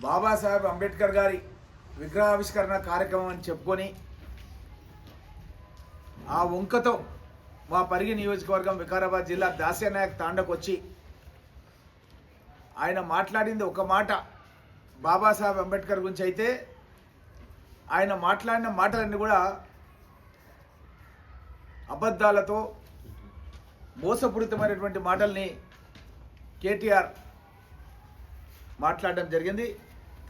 బాబాసాహెబ్ అంబేద్కర్ గారి విగ్రహావిష్కరణ కార్యక్రమం అని చెప్పుకొని ఆ వంకతో మా పరిగి నియోజకవర్గం వికారాబాద్ జిల్లా దాస్యనాయక్ తాండకు వచ్చి ఆయన మాట్లాడింది ఒక మాట బాబాసాహెబ్ అంబేద్కర్ గురించి అయితే ఆయన మాట్లాడిన మాటలన్నీ కూడా అబద్ధాలతో మోసపూరితమైనటువంటి మాటల్ని కేటీఆర్ మాట్లాడడం జరిగింది.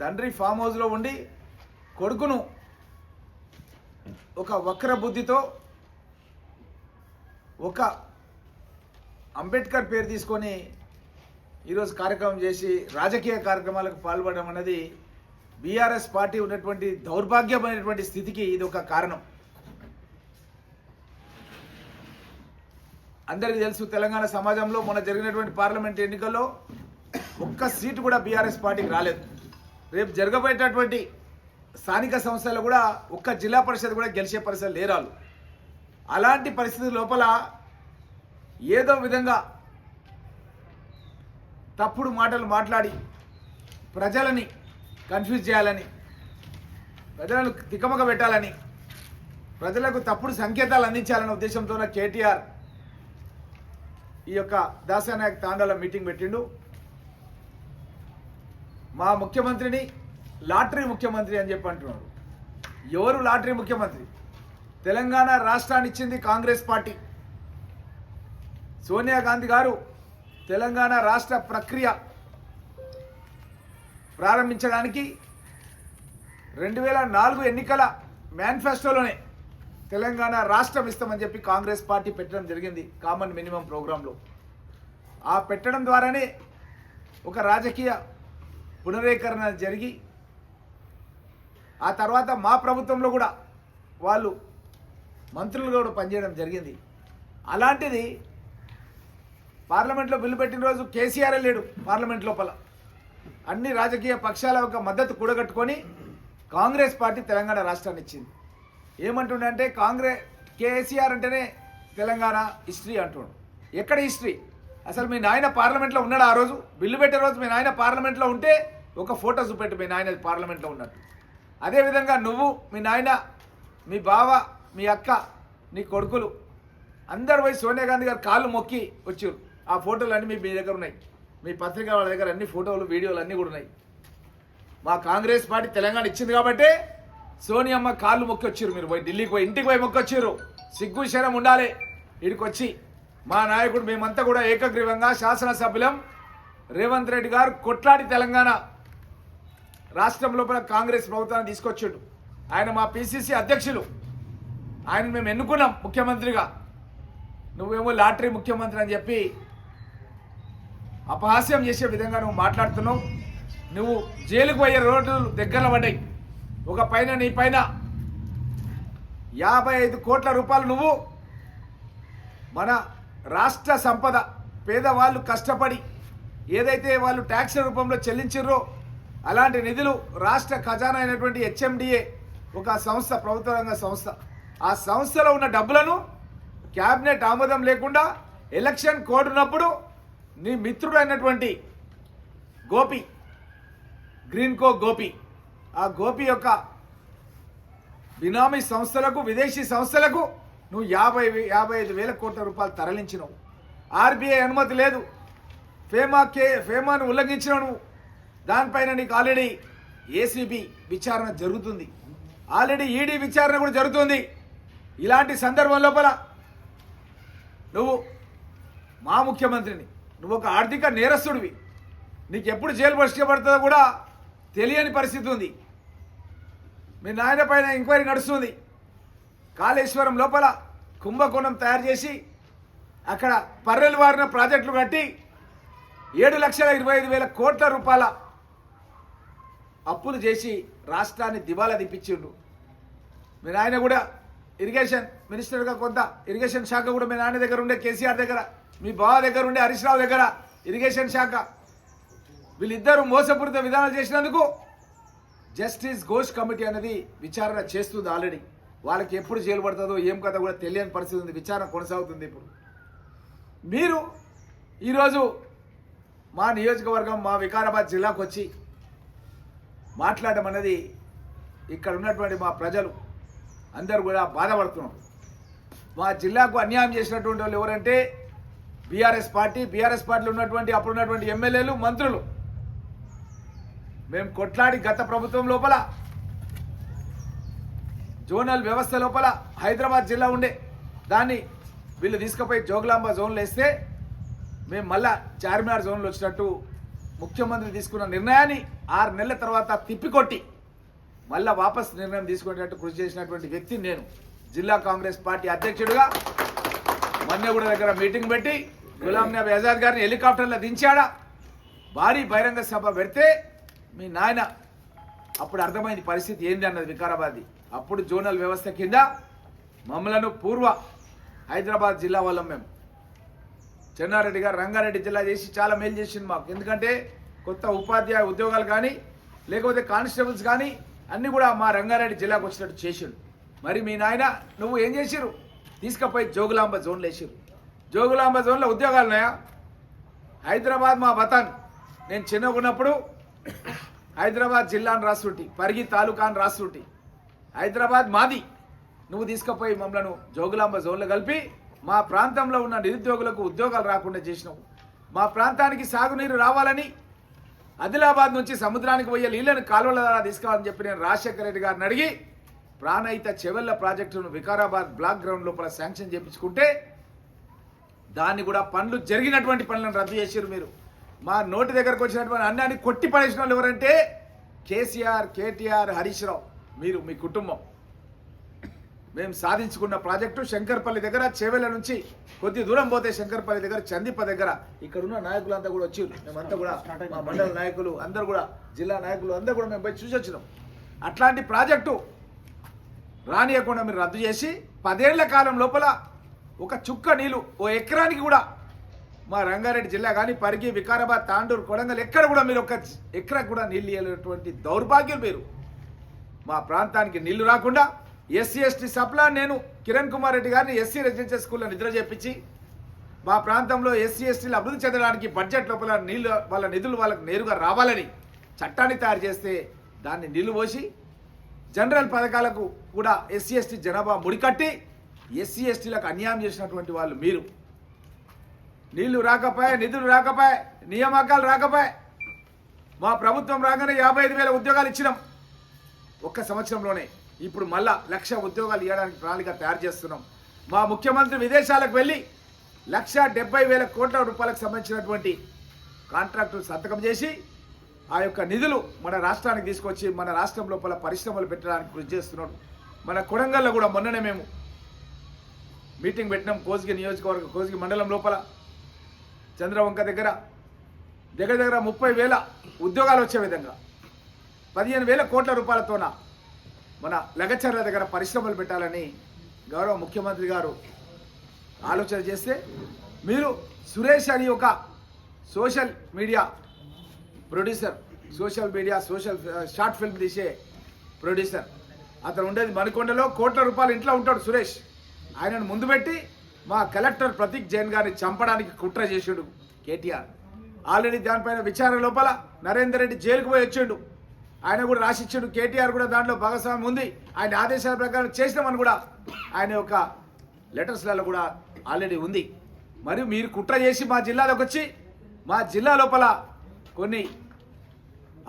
తండ్రి ఫామ్ హౌస్లో ఉండి కొడుకును ఒక వక్ర బుద్ధితో ఒక అంబేద్కర్ పేరు తీసుకొని ఈరోజు కార్యక్రమం చేసి రాజకీయ కార్యక్రమాలకు పాల్పడడం అనేది బీఆర్ఎస్ పార్టీ ఉన్నటువంటి దౌర్భాగ్యమైనటువంటి స్థితికి ఇది ఒక కారణం. అందరికీ తెలుసు తెలంగాణ సమాజంలో మొన్న జరిగినటువంటి పార్లమెంట్ ఎన్నికల్లో ఒక్క సీటు కూడా బీఆర్ఎస్ పార్టీకి రాలేదు. రేపు జరగబోయేటటువంటి స్థానిక సంస్థలు కూడా ఒక్క జిల్లా పరిషత్ కూడా గెలిచే పరిస్థితి లేరాలు. అలాంటి పరిస్థితి లోపల ఏదో విధంగా తప్పుడు మాటలు మాట్లాడి ప్రజలని కన్ఫ్యూజ్ చేయాలని ప్రజలను తికమక పెట్టాలని ప్రజలకు తప్పుడు సంకేతాలు అందించాలనే ఉద్దేశంతో కేటీఆర్ ఈ యొక్క దాసానాయక్ తాండాలో మీటింగ్ పెట్టిండు. మా ముఖ్యమంత్రిని లాటరీ ముఖ్యమంత్రి అని చెప్పి అంటున్నారు. ఎవరు లాటరీ ముఖ్యమంత్రి? తెలంగాణ రాష్ట్రాన్ని ఇచ్చింది కాంగ్రెస్ పార్టీ. సోనియా గాంధీ గారు తెలంగాణ రాష్ట్ర ప్రక్రియ ప్రారంభించడానికి రెండు వేల నాలుగు ఎన్నికల మేనిఫెస్టోలోనే తెలంగాణ రాష్ట్రం ఇస్తామని చెప్పి కాంగ్రెస్ పార్టీ పెట్టడం జరిగింది కామన్ మినిమం ప్రోగ్రాంలో. ఆ పెట్టడం ద్వారానే ఒక రాజకీయ పునరీకరణ జరిగి ఆ తర్వాత మా ప్రభుత్వంలో కూడా వాళ్ళు మంత్రులు కూడా పనిచేయడం జరిగింది. అలాంటిది పార్లమెంట్లో బిల్లు పెట్టిన రోజు కేసీఆర్ లేడు పార్లమెంట్ లోపల. అన్ని రాజకీయ పక్షాల యొక్క మద్దతు కూడగట్టుకొని కాంగ్రెస్ పార్టీ తెలంగాణ రాష్ట్రాన్ని ఇచ్చింది. ఏమంటుండంటే కాంగ్రెస్ కేసీఆర్ అంటేనే తెలంగాణ హిస్టరీ అంటుండు. ఎక్కడ హిస్టరీ? అసలు మీ నాయన పార్లమెంట్లో ఉన్నాడు ఆ రోజు? బిల్లు పెట్టే రోజు మీ నాయన పార్లమెంట్లో ఉంటే ఒక ఫోటో చూపెట్టు మీ నాయన పార్లమెంట్లో ఉన్నట్టు. అదేవిధంగా నువ్వు మీ నాయన మీ బావ మీ అక్క నీ కొడుకులు అందరు పోయి సోనియా గాంధీ గారు కాళ్ళు మొక్కి వచ్చారు. ఆ ఫోటోలు అన్నీ మీ దగ్గర ఉన్నాయి. మీ పత్రిక వాళ్ళ దగ్గర అన్ని ఫోటోలు వీడియోలు అన్నీ కూడా ఉన్నాయి. మా కాంగ్రెస్ పార్టీ తెలంగాణ ఇచ్చింది కాబట్టి సోనియమ్మ కాళ్ళు మొక్కి వచ్చారు మీరు పోయి ఢిల్లీకి పోయి ఇంటికి పోయి మొక్కి వచ్చారు సిగ్గు శరం ఉండాలి. ఇక్కడికి వచ్చి మా నాయకుడు మేమంతా కూడా ఏకగ్రీవంగా శాసనసభ్యులం రేవంత్ రెడ్డి గారు కొట్లాడి తెలంగాణ రాష్ట్రం లోపల కాంగ్రెస్ ప్రభుత్వాన్ని తీసుకొచ్చాడు. ఆయన మా పిసిసి అధ్యక్షులు. ఆయన మేము ఎన్నుకున్నాం ముఖ్యమంత్రిగా. నువ్వేమో లాటరీ ముఖ్యమంత్రి అని చెప్పి అపహాస్యం చేసే విధంగా నువ్వు మాట్లాడుతున్నావు. నువ్వు జైలుకు పోయే రోడ్లు దగ్గర పడ్డాయి. ఒక పైన నీ పైన యాభై ఐదు కోట్ల రూపాయలు నువ్వు మన రాష్ట్ర సంపద పేదవాళ్ళు కష్టపడి ఏదైతే వాళ్ళు ట్యాక్స్ రూపంలో చెల్లించారో అలాంటి నిధులు రాష్ట్ర ఖజానా అయినటువంటి హెచ్ఎండిఏ ఒక సంస్థ ప్రభుత్వ రంగ సంస్థ. ఆ సంస్థలో ఉన్న డబ్బులను క్యాబినెట్ ఆమోదం లేకుండా ఎలక్షన్ కోడ్ ఉన్నప్పుడు నీ మిత్రుడు అయినటువంటి గోపి గ్రీన్కో గోపి ఆ గోపి యొక్క బినామీ సంస్థలకు విదేశీ సంస్థలకు నువ్వు యాభై యాభై ఐదు వేల కోట్ల రూపాయలు తరలించినావు. ఆర్బీఐ అనుమతి లేదు. ఫేమా కే ఫేమాను ఉల్లంఘించినావు నువ్వు. దానిపైన నీకు ఆల్రెడీ ఏసీబీ విచారణ జరుగుతుంది. ఆల్రెడీ ఈడీ విచారణ కూడా జరుగుతుంది. ఇలాంటి సందర్భం లోపల నువ్వు మా ముఖ్యమంత్రిని నువ్వు ఒక ఆర్థిక నేరస్తుడివి. నీకు ఎప్పుడు జైలు పడుతుందో కూడా తెలియని పరిస్థితి ఉంది. మీ నాయన పైన ఎంక్వైరీ నడుస్తుంది. కాళేశ్వరం లోపల కుంభకోణం తయారు చేసి అక్కడ పర్రెలు వారిన ప్రాజెక్టులు కట్టి ఏడు లక్షల ఇరవై ఐదు వేల కోట్ల రూపాయల అప్పులు చేసి రాష్ట్రాన్ని దివాలా దిప్పించిండు మీ నాయన కూడా ఇరిగేషన్ మినిస్టర్గా కొంత ఇరిగేషన్ శాఖ కూడా మీ నాన్న దగ్గర ఉండే కేసీఆర్ దగ్గర మీ బావ దగ్గర ఉండే హరీష్ రావు దగ్గర ఇరిగేషన్ శాఖ. వీళ్ళిద్దరూ మోసపూరిత విధానాలు చేసినందుకు జస్టిస్ ఘోష్ కమిటీ అనేది విచారణ చేస్తుంది ఆల్రెడీ. వాళ్ళకి ఎప్పుడు జైలు పడుతుందో ఏం కథ కూడా తెలియని పరిస్థితి ఉంది విచారణ కొనసాగుతుంది ఇప్పుడు. మీరు ఈరోజు మా నియోజకవర్గం మా వికారాబాద్ జిల్లాకు వచ్చి మాట్లాడడం అనేది ఇక్కడ ఉన్నటువంటి మా ప్రజలు అందరూ కూడా బాధపడుతున్నారు. మా జిల్లాకు అన్యాయం చేసినటువంటి వాళ్ళు ఎవరంటే బీఆర్ఎస్ పార్టీ బీఆర్ఎస్ పార్టీలో ఉన్నటువంటి అప్పుడు ఉన్నటువంటి ఎమ్మెల్యేలు మంత్రులు. మేము కొట్లాడి గత ప్రభుత్వం లోపల జోనల్ వ్యవస్థ లోపల హైదరాబాద్ జిల్లా ఉండే. దాన్ని వీళ్ళు తీసుకుపోయి జోగులాంబ జోన్లో వేస్తే మేము మళ్ళా చార్మినార్ జోన్లో వచ్చినట్టు ముఖ్యమంత్రి తీసుకున్న నిర్ణయాన్ని ఆరు నెలల తర్వాత తిప్పికొట్టి మళ్ళా వాపస్ నిర్ణయం తీసుకునేటట్టు కృషి చేసినటువంటి వ్యక్తి నేను. జిల్లా కాంగ్రెస్ పార్టీ అధ్యక్షుడిగా మన్నెగూడ దగ్గర మీటింగ్ పెట్టి గులాం నబీ ఆజాద్ గారిని హెలికాప్టర్లో దించాడా. భారీ బహిరంగ సభ పెడితే మీ నాయన అప్పుడు అర్థమైంది పరిస్థితి ఏంది అన్నది వికారాబాద్ది. అప్పుడు జోనల్ వ్యవస్థ కింద మమ్మలను పూర్వ హైదరాబాద్ జిల్లా వాళ్ళం మేము. చెన్నారెడ్డి గారు రంగారెడ్డి జిల్లా చేసి చాలా మేలు చేసింది మాకు. ఎందుకంటే కొత్త ఉపాధ్యాయ ఉద్యోగాలు కానీ లేకపోతే కానిస్టేబుల్స్ కానీ అన్నీ కూడా మా రంగారెడ్డి జిల్లాకు వచ్చినట్టు చేసిండు. మరి మీ నాయన నువ్వు ఏం చేసిరు తీసుకపోయి జోగులాంబ జోన్లు వేసిరు జోగులాంబ జోన్లో ఉద్యోగాలు ఉన్నాయా? హైదరాబాద్ మా వతాన్ నేను చిన్నగా ఉన్నప్పుడు హైదరాబాద్ జిల్లాను రాస్తుంటి పరిగి తాలూకాను రాస్తుంటి హైదరాబాద్ మాది. నువ్వు తీసుకుపోయి మమ్మలను జోగులాంబ జోన్లో కలిపి మా ప్రాంతంలో ఉన్న నిరుద్యోగులకు ఉద్యోగాలు రాకుండా చేసినావు. మా ప్రాంతానికి సాగునీరు రావాలని ఆదిలాబాద్ నుంచి సముద్రానికి పోయే నీళ్ళను కాలువల ద్వారా తీసుకోవాలని చెప్పి నేను రాజశేఖర రెడ్డి గారిని అడిగి ప్రాణహిత చెవెళ్ళ ప్రాజెక్టును వికారాబాద్ బ్లాక్ గ్రౌండ్ లోపల శాంక్షన్ చేయించుకుంటే దాన్ని కూడా పనులు జరిగినటువంటి పనులను రద్దు చేశారు మీరు. మా నోటి దగ్గరకు వచ్చినటువంటి అన్నాన్ని కొట్టి పడేసిన వాళ్ళు ఎవరంటే కేసీఆర్ కేటీఆర్ హరీష్ రావు. మీరు మీ కుటుంబం. మేము సాధించుకున్న ప్రాజెక్టు శంకర్పల్లి దగ్గర చేవెళ్ళ నుంచి కొద్ది దూరం పోతే శంకర్పల్లి దగ్గర చందిప దగ్గర ఇక్కడ ఉన్న నాయకులంతా కూడా వచ్చారు మేమంతా కూడా మా మండల నాయకులు అందరు కూడా జిల్లా నాయకులు అందరూ కూడా మేము పోయి చూసి వచ్చినాం. అట్లాంటి ప్రాజెక్టు రానియకుండా మీరు రద్దు చేసి పదేళ్ళ కాలం లోపల ఒక చుక్క నీళ్ళు ఓ ఎకరానికి కూడా మా రంగారెడ్డి జిల్లా కానీ పరిగి వికారాబాద్ తాండూరు కొడంగల్ ఎక్కడ కూడా మీరు ఒక ఎకరా కూడా నీళ్ళు ఇవ్వలేటువంటి దౌర్భాగ్యం మీరు. మా ప్రాంతానికి నీళ్ళు రాకుండా ఎస్సీ ఎస్టీ సప్లా నేను కిరణ్ కుమార్ రెడ్డి గారిని ఎస్సీ రెసిడెన్షియల్ స్కూల్లో నిద్ర చేపించి మా ప్రాంతంలో ఎస్సీ ఎస్టీలు అభివృద్ధి చెందడానికి బడ్జెట్ లోపల నీళ్ళు వాళ్ళ నిధులు వాళ్ళకు నేరుగా రావాలని చట్టాన్ని తయారు చేస్తే దాన్ని నీళ్ళు పోసి జనరల్ పథకాలకు కూడా ఎస్సీ ఎస్టీ జనాభా ముడికట్టి ఎస్సీ ఎస్టీలకు అన్యాయం చేసినటువంటి వాళ్ళు మీరు. నీళ్ళు రాకపోయా నిధులు రాకపోయా నియామకాలు రాకపోయా. మా ప్రభుత్వం రాగానే యాభై ఐదు వేల ఉద్యోగాలు ఇచ్చినాం. ఒక్క సంవత్సరంలోనే ఇప్పుడు మళ్ళా లక్ష ఉద్యోగాలు ఇవ్వడానికి ప్రణాళిక తయారు చేస్తున్నాం. మా ముఖ్యమంత్రి విదేశాలకు వెళ్ళి లక్ష డెబ్బై వేల కోట్ల రూపాయలకు సంబంధించినటువంటి కాంట్రాక్టు సంతకం చేసి ఆ యొక్క నిధులు మన రాష్ట్రానికి తీసుకొచ్చి మన రాష్ట్రం లోపల పరిశ్రమలు పెట్టడానికి కృషి చేస్తున్నాడు. మన కొడంగల్లో కూడా మొన్ననే మేము మీటింగ్ పెట్టినాం కోసిగి నియోజకవర్గ కోసిగి మండలం లోపల. చంద్రవంక దగ్గర దగ్గర దగ్గర ముప్పై వేల ఉద్యోగాలు వచ్చే విధంగా. పదిహేను వేల కోట్ల రూపాయలతోన మన లగచర్ల దగ్గర పరిశ్రమలు పెట్టాలని గౌరవ ముఖ్యమంత్రి గారు ఆలోచన చేస్తే మీరు సురేష్ అని ఒక social media producer social media social short film తీసే ప్రొడ్యూసర్. అతను ఉండేది మణికొండలో కోట్ల రూపాయలు ఇంట్లో ఉంటాడు సురేష్. ఆయనను ముందు పెట్టి మా కలెక్టర్ ప్రతీక్ జైన్ గారిని చంపడానికి కుట్ర చేసాడు కేటీఆర్. ఆల్రెడీ దానిపైన విచారణ లోపల నరేందర్ రెడ్డి జైలుకు పోయి వచ్చిండు. ఆయన కూడా రాసిచ్చాడు. కేటీఆర్ కూడా దాంట్లో భాగస్వామ్యం ఉంది. ఆయన ఆదేశాల ప్రకారం చేసినామని కూడా ఆయన యొక్క లెటర్స్లలో కూడా ఆల్రెడీ ఉంది. మరియు మీరు కుట్ర చేసి మా జిల్లాలోకి వచ్చి మా జిల్లా లోపల కొన్ని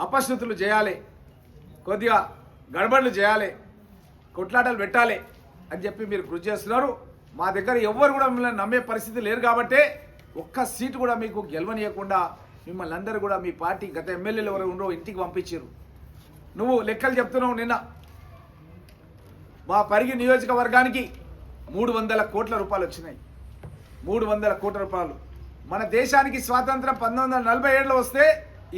అపశృతులు చేయాలి కొద్దిగా గడబడులు చేయాలి కొట్లాటలు పెట్టాలి అని చెప్పి మీరు కృషి చేస్తున్నారు. మా దగ్గర ఎవ్వరు కూడా మిమ్మల్ని నమ్మే పరిస్థితి లేరు కాబట్టే ఒక్క సీటు కూడా మీకు గెలవనీయకుండా మిమ్మల్ని అందరూ కూడా మీ పార్టీ గత ఎమ్మెల్యేలు ఎవరు ఉండో ఇంటికి పంపించారు. నువ్వు లెక్కలు చెప్తున్నావు నిన్న. మా పరిగి నియోజకవర్గానికి మూడు వందల కోట్ల రూపాయలు వచ్చినాయి. మూడు వందల కోట్ల రూపాయలు. మన దేశానికి స్వాతంత్రం పంతొమ్మిది వందల నలభై ఏడులో వస్తే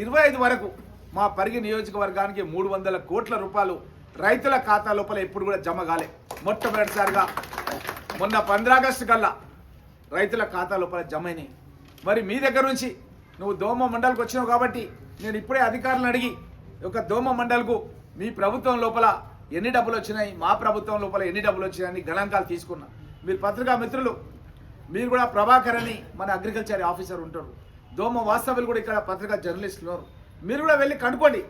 ఇరవై ఐదు వరకు మా పరిగి నియోజకవర్గానికి మూడు వందల కోట్ల రూపాయలు రైతుల ఖాతా లోపల ఎప్పుడు కూడా జమ కాలే. మొట్టమొదటిసారిగా మొన్న పంద్రాగస్టు కల్లా రైతుల ఖాతా లోపల జమ అయినాయి. మరి మీ దగ్గర నుంచి నువ్వు దోమ మండలికి వచ్చినావు కాబట్టి నేను ఇప్పుడే అధికారులను అడిగి ఒక దోమ మండలకు మీ ప్రభుత్వం లోపల ఎన్ని డబ్బులు వచ్చినాయి? మా ప్రభుత్వం లోపల ఎన్ని డబ్బులు వచ్చినాయని గణాంకాలు తీసుకున్నా. మీరు పత్రికా మిత్రులు మీరు కూడా ప్రభాకర్ అని మన అగ్రికల్చర్ ఆఫీసర్ ఉంటారు. దోమ వాస్తవ్యులు కూడా ఇక్కడ పత్రికా జర్నలిస్టులు ఉన్నారు. మీరు కూడా వెళ్ళి కనుక్కోండి.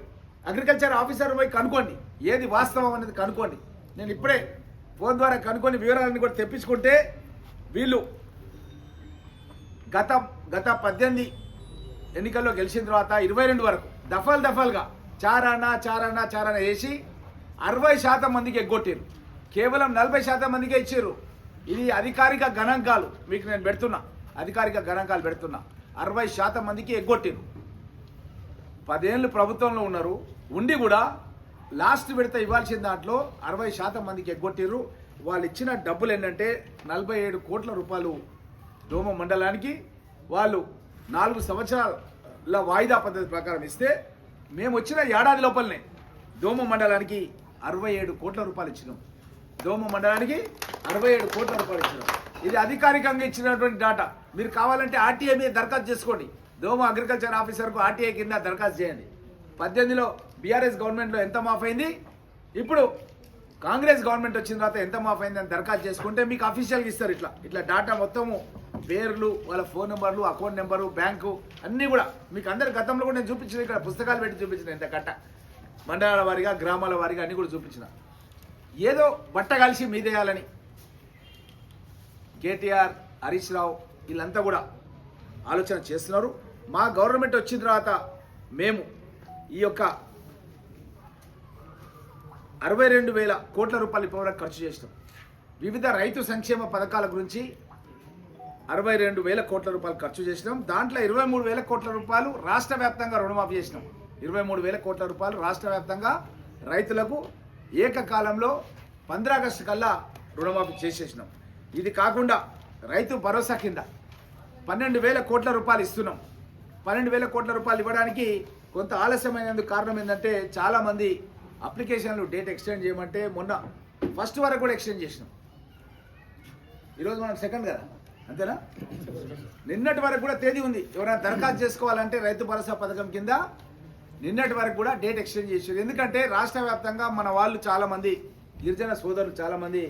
అగ్రికల్చర్ ఆఫీసర్ పోయి కనుక్కోండి. ఏది వాస్తవం అనేది కనుక్కోండి. నేను ఇప్పుడే ఫోన్ ద్వారా కనుక్కొని వివరాలన్నీ కూడా తెప్పించుకుంటే వీళ్ళు గత గత పద్దెనిమిది ఎన్నికల్లో గెలిచిన తర్వాత ఇరవై రెండు వరకు దఫాలు దఫాలుగా చారానా చారానా చారానా వేసి అరవై శాతం మందికి ఎగ్గొట్టారు. కేవలం నలభై శాతం మందికే ఇచ్చారు ఇది అధికారిక గణాంకాలు. మీకు నేను పెడుతున్నా. అధికారిక గణాంకాలు పెడుతున్నా. అరవై శాతం మందికి ఎగ్గొట్టారు. పదేళ్ళు ప్రభుత్వంలో ఉన్నారు. ఉండి కూడా లాస్ట్ విడత ఇవ్వాల్సిన దాంట్లో అరవై శాతం మందికి ఎగ్గొట్టిర్రు. వాళ్ళు ఇచ్చిన డబ్బులు ఏంటంటే నలభై ఏడు కోట్ల రూపాయలు దోమ మండలానికి వాళ్ళు నాలుగు సంవత్సరాల వాయిదా పద్ధతి ప్రకారం ఇస్తే మేము వచ్చిన ఏడాది లోపలనే దోమ మండలానికి అరవై ఏడు కోట్ల రూపాయలు ఇచ్చినాం. దోమ మండలానికి అరవై ఏడు కోట్ల రూపాయలు ఇచ్చినాం. ఇది అధికారికంగా ఇచ్చినటువంటి డాటా మీరు కావాలంటే ఆర్టీఐ మీద దరఖాస్తు చేసుకోండి. దోమ అగ్రికల్చర్ ఆఫీసర్కు ఆర్టీఐ కింద దరఖాస్తు చేయండి. పద్దెనిమిదిలో బీఆర్ఎస్ గవర్నమెంట్లో ఎంత మాఫ్ అయింది? ఇప్పుడు కాంగ్రెస్ గవర్నమెంట్ వచ్చిన తర్వాత ఎంత మాఫ్ అయింది అని దరఖాస్తు చేసుకుంటే మీకు అఫీషియల్గా ఇస్తారు ఇట్లా. ఇట్లా డాటా మొత్తము పేర్లు వాళ్ళ ఫోన్ నెంబర్లు అకౌంట్ నెంబరు బ్యాంకు అన్నీ కూడా మీకు అందరి గతంలో కూడా నేను చూపించిన ఇక్కడ పుస్తకాలు పెట్టి చూపించిన ఇంత కట్ట. మండలాల వారిగా గ్రామాల వారిగా అన్నీ కూడా చూపించిన. ఏదో బట్ట కలిసి మీదేయాలని కేటీఆర్ హరీష్ రావు వీళ్ళంతా కూడా ఆలోచన చేస్తున్నారు. మా గవర్నమెంట్ వచ్చిన తర్వాత మేము ఈ యొక్క అరవై రెండు వేల కోట్ల రూపాయలు ఇప్పటివరకు ఖర్చు చేసినాం. వివిధ రైతు సంక్షేమ పథకాల గురించి అరవై రెండు వేల కోట్ల రూపాయలు ఖర్చు చేసినాం. దాంట్లో ఇరవై మూడు వేల కోట్ల రూపాయలు రాష్ట్ర వ్యాప్తంగా రుణమాఫీ చేసినాం. ఇరవై మూడు వేల కోట్ల రూపాయలు రాష్ట్ర వ్యాప్తంగా రైతులకు ఏకకాలంలో ఆగస్టు కల్లా రుణమాఫీ చేసేసినాం. ఇది కాకుండా రైతు భరోసా కింద పన్నెండు వేల కోట్ల రూపాయలు ఇస్తున్నాం. పన్నెండు వేల కోట్ల రూపాయలు ఇవ్వడానికి కొంత ఆలస్యమైనందుకు కారణం ఏంటంటే చాలామంది అప్లికేషన్లు డేట్ ఎక్స్టెండ్ చేయమంటే మొన్న ఫస్ట్ వరకు కూడా ఎక్స్టెండ్ చేసినాం. ఈరోజు మనం సెకండ్ కదా? అంతేనా? నిన్నటి వరకు కూడా తేదీ ఉంది. ఎవరైనా దరఖాస్తు చేసుకోవాలంటే రైతు భరోసా పథకం కింద నిన్నటి వరకు కూడా డేట్ ఎక్స్చేంజ్ చేసేది ఎందుకంటే రాష్ట్ర వ్యాప్తంగా మన వాళ్ళు చాలామంది గిరిజన సోదరులు చాలామంది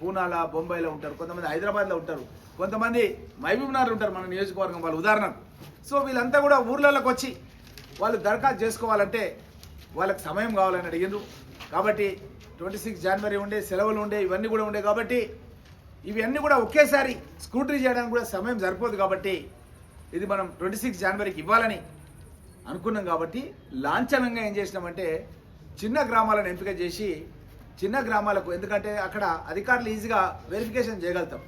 పూనాల బొంబాయిలో ఉంటారు. కొంతమంది హైదరాబాద్లో ఉంటారు. కొంతమంది మహబూబ్నగర్ ఉంటారు మన నియోజకవర్గం వాళ్ళు ఉదాహరణకు. సో వీళ్ళంతా కూడా ఊర్లలోకి వచ్చి వాళ్ళు దరఖాస్తు చేసుకోవాలంటే వాళ్ళకి సమయం కావాలని అడిగిండ్రు. కాబట్టి ట్వంటీ సిక్స్ జనవరి ఉండే సెలవులు ఉండే ఇవన్నీ కూడా ఉండే కాబట్టి ఇవన్నీ కూడా ఒకేసారి స్కూటరీ చేయడానికి కూడా సమయం సరిపోదు కాబట్టి ఇది మనం ట్వంటీ సిక్స్ జనవరికి ఇవ్వాలని అనుకున్నాం కాబట్టి లాంఛనంగా ఏం చేసినామంటే చిన్న గ్రామాలను ఎంపిక చేసి చిన్న గ్రామాలకు ఎందుకంటే అక్కడ అధికారులు ఈజీగా వెరిఫికేషన్ చేయగలుగుతాం.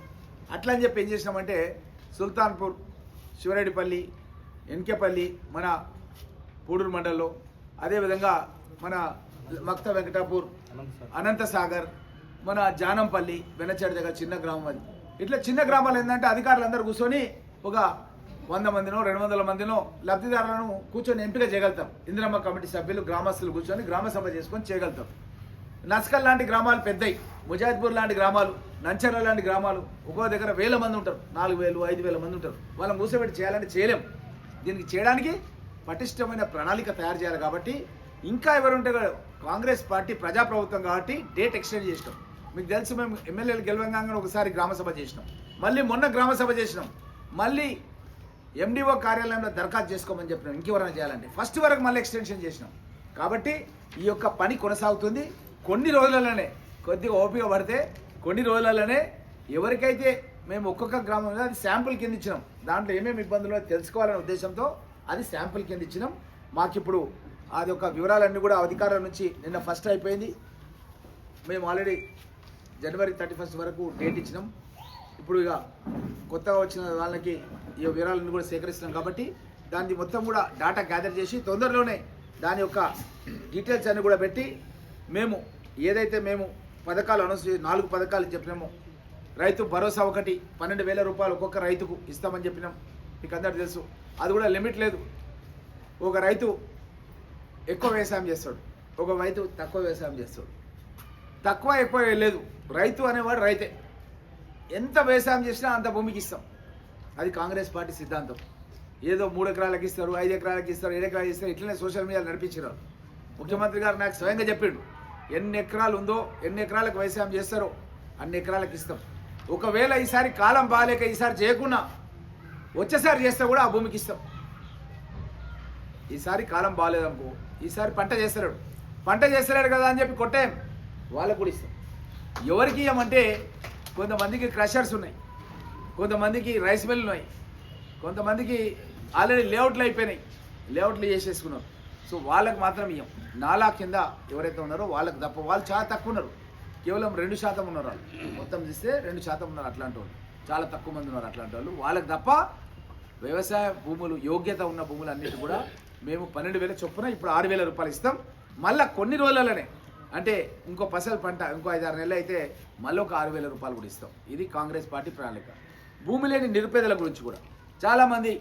అట్లా అని చెప్పి ఏం చేసినామంటే సుల్తాన్పూర్ శివరెడ్డిపల్లి ఎన్కేపల్లి మన పూడూరు మండలంలో అదేవిధంగా మన మక్త వెంకటాపూర్ అనంతసాగర్ మన జానంపల్లి వెనచేడు దగ్గర చిన్న గ్రామం అది. ఇట్లా చిన్న గ్రామాలు ఏంటంటే అధికారులు అందరూ కూర్చొని ఒక వంద మందినో రెండు వందల మందినో లబ్ధిదారులను కూర్చొని ఎంపిక చేయగలుగుతాం. ఇందిరమ్మ కమిటీ సభ్యులు గ్రామస్తులు కూర్చొని గ్రామ సభ చేసుకొని చేయగలుగుతాం. నస్కల్ లాంటి గ్రామాలు పెద్దయి. ముజాద్పూర్ లాంటి గ్రామాలు నంచర్ల లాంటి గ్రామాలు ఒక్కో దగ్గర వేల మంది ఉంటారు. నాలుగు వేలు ఐదు వేల మంది ఉంటారు. వాళ్ళని కూర్చోబెట్టి చేయాలంటే చేయలేం. దీనికి చేయడానికి పటిష్టమైన ప్రణాళిక తయారు చేయాలి కాబట్టి ఇంకా ఎవరుంటే కాంగ్రెస్ పార్టీ ప్రజాప్రభుత్వం కాబట్టి డేట్ ఎక్స్టెండ్ చేసినాం. మీకు తెలుసు మేము ఎమ్మెల్యేలు గెలవంగానే ఒకసారి గ్రామ సభ చేసినాం. మళ్ళీ మొన్న గ్రామ సభ చేసినాం. మళ్ళీ ఎండిఓ కార్యాలయంలో దరఖాస్తు చేసుకోమని చెప్పినాం. ఇంకెవరైనా చేయాలంటే. ఫస్ట్ వరకు మళ్ళీ ఎక్స్టెన్షన్ చేసినాం. కాబట్టి ఈ యొక్క పని కొనసాగుతుంది. కొన్ని రోజులలోనే కొద్దిగా ఓపిక పడితే కొన్ని రోజులలోనే ఎవరికైతే మేము ఒక్కొక్క గ్రామంలో అది శాంపుల్ కింద ఇచ్చినాం. దాంట్లో ఏమేమి ఇబ్బందులు తెలుసుకోవాలనే ఉద్దేశంతో అది శాంపుల్ కింద ఇచ్చినాం. మాకిప్పుడు అది ఒక వివరాలన్నీ కూడా అధికారుల నుంచి నిన్న ఫస్ట్ అయిపోయింది. మేము ఆల్రెడీ జనవరి థర్టీ ఫస్ట్ వరకు డేట్ ఇచ్చినాం. ఇప్పుడు ఇక కొత్తగా వచ్చిన వాళ్ళకి ఈ వివరాలను కూడా సేకరిస్తున్నాం కాబట్టి దాన్ని మొత్తం కూడా డాటా గ్యాదర్ చేసి తొందరలోనే దాని యొక్క డీటెయిల్స్ అన్ని కూడా పెట్టి మేము ఏదైతే మేము పథకాలు అనౌన్స్ నాలుగు పథకాలు చెప్పినామో రైతు భరోసా ఒకటి పన్నెండు వేల రూపాయలు ఒక్కొక్క రైతుకు ఇస్తామని చెప్పినాం. మీకు అందరు తెలుసు. అది కూడా లిమిట్ లేదు. ఒక రైతు ఎక్కువ వ్యవసాయం చేస్తాడు. ఒక రైతు తక్కువ వ్యవసాయం చేస్తాడు. తక్కువ ఎక్కువ లేదు. రైతు అనేవాడు రైతే. ఎంత వ్యవసాయం చేసినా అంత భూమికి ఇస్తాం. అది కాంగ్రెస్ పార్టీ సిద్ధాంతం. ఏదో మూడు ఎకరాలకు ఇస్తారు ఐదు ఎకరాలకు ఇస్తారు ఏడు ఎకరాలకు ఇస్తారు ఇట్లనే సోషల్ మీడియా నడిపించారు ముఖ్యమంత్రి గారు నాకు స్వయంగా చెప్పిండు ఎన్ని ఎకరాలు ఉందో ఎన్ని ఎకరాలకు వ్యవసాయం చేస్తారో అన్ని ఎకరాలకు ఇస్తాం. ఒకవేళ ఈసారి కాలం బాగాలేక ఈసారి చేయకుండా వచ్చేసారి చేస్తే కూడా ఆ భూమికి ఇస్తాం. ఈసారి కాలం బాగాలేదనుకో ఈసారి పంట చేస్తాడు పంట చేస్తలేడు కదా అని చెప్పి కొట్టాం వాళ్ళకు కూడా ఇస్తాం. ఎవరికి ఇవ్వమంటే కొంతమందికి క్రషర్స్ ఉన్నాయి. కొంతమందికి రైస్ మిల్ ఉన్నాయి. కొంతమందికి ఆల్రెడీ లేఅవుట్లు అయిపోయినాయి. లేఅవుట్లు చేసేసుకున్నారు. సో వాళ్ళకి మాత్రం ఇవ్వం నాలా కింద ఎవరైతే ఉన్నారో వాళ్ళకి తప్ప వాళ్ళు చాలా తక్కువ ఉన్నారు. కేవలం రెండు శాతం ఉన్నారు వాళ్ళు. మొత్తం చూస్తే రెండు శాతం ఉన్నారు అట్లాంటి వాళ్ళు. చాలా తక్కువ మంది ఉన్నారు అట్లాంటి వాళ్ళు. వాళ్ళకి తప్ప వ్యవసాయ భూములు యోగ్యత ఉన్న భూములు అన్నిటి కూడా మేము పన్నెండు వేల చొప్పున ఇప్పుడు ఆరు వేల రూపాయలు ఇస్తాం. మళ్ళీ కొన్ని రోజులలోనే అంటే ఇంకో పసలు పంట ఇంకో ఐదారు నెలలు అయితే మళ్ళీ ఒక ఆరు వేల రూపాయలు కూడా ఇస్తాం. ఇది కాంగ్రెస్ పార్టీ ప్రణాళిక. భూమి లేని నిరుపేదల గురించి కూడా. చాలామంది